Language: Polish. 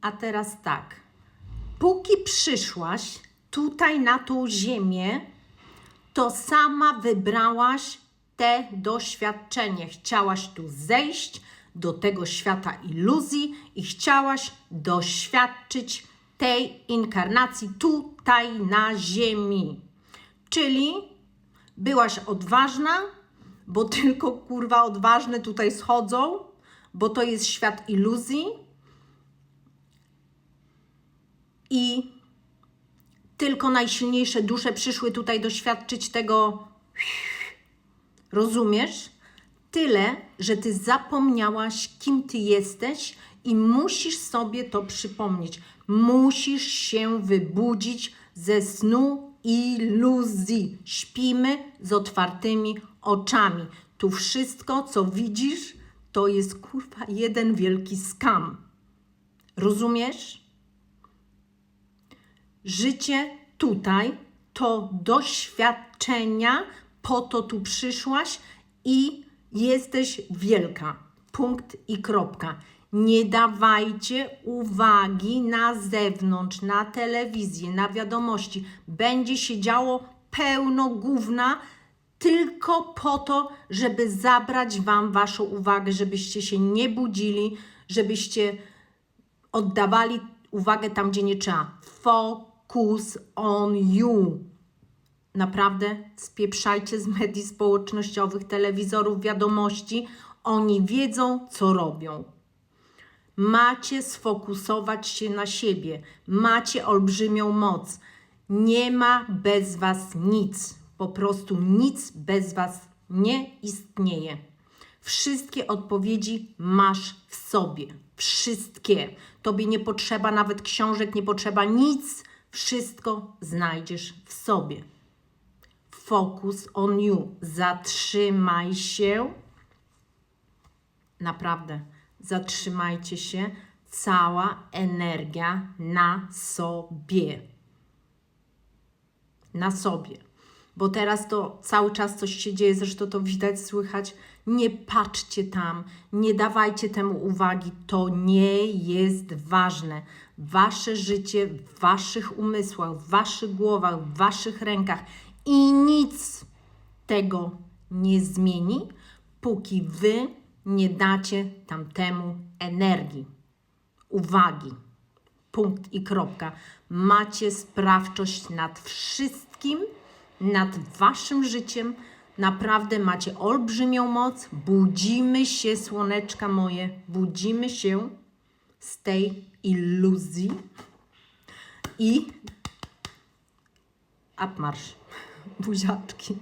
A teraz tak. Póki przyszłaś tutaj na tą ziemię, to sama wybrałaś te doświadczenie. Chciałaś tu zejść do tego świata iluzji i chciałaś doświadczyć tej inkarnacji tutaj na ziemi. Czyli byłaś odważna, bo tylko kurwa odważne tutaj schodzą, bo to jest świat iluzji. I tylko najsilniejsze dusze przyszły tutaj doświadczyć tego. Rozumiesz? Tyle, że ty zapomniałaś, kim ty jesteś i musisz sobie to przypomnieć. Musisz się wybudzić ze snu iluzji. Śpimy z otwartymi oczami. Tu wszystko, co widzisz, to jest kurwa jeden wielki skam. Rozumiesz? Życie tutaj to doświadczenia, po to tu przyszłaś i jesteś wielka. Punkt i kropka. Nie dawajcie uwagi na zewnątrz, na telewizję, na wiadomości. Będzie się działo pełno gówna tylko po to, żeby zabrać Wam Waszą uwagę, żebyście się nie budzili, żebyście oddawali uwagę tam, gdzie nie trzeba. Focus on you. Naprawdę spieprzajcie z mediów społecznościowych, telewizorów, wiadomości. Oni wiedzą, co robią. Macie sfokusować się na siebie. Macie olbrzymią moc. Nie ma bez Was nic. Po prostu nic bez Was nie istnieje. Wszystkie odpowiedzi masz w sobie. Wszystkie. Tobie nie potrzeba nawet książek, nie potrzeba nic. Wszystko znajdziesz w sobie. Focus on you. Zatrzymaj się. Naprawdę, zatrzymajcie się. Cała energia na sobie. Na sobie. Bo teraz to cały czas coś się dzieje, zresztą to widać, słychać. Nie patrzcie tam, nie dawajcie temu uwagi, to nie jest ważne. Wasze życie w waszych umysłach, w waszych głowach, w waszych rękach i nic tego nie zmieni, póki wy nie dacie tamtemu energii, uwagi. Punkt i kropka. Macie sprawczość nad wszystkim, nad waszym życiem. Naprawdę macie olbrzymią moc. Budzimy się, słoneczka moje, budzimy się z tej iluzji i apmarsz, buziaczki.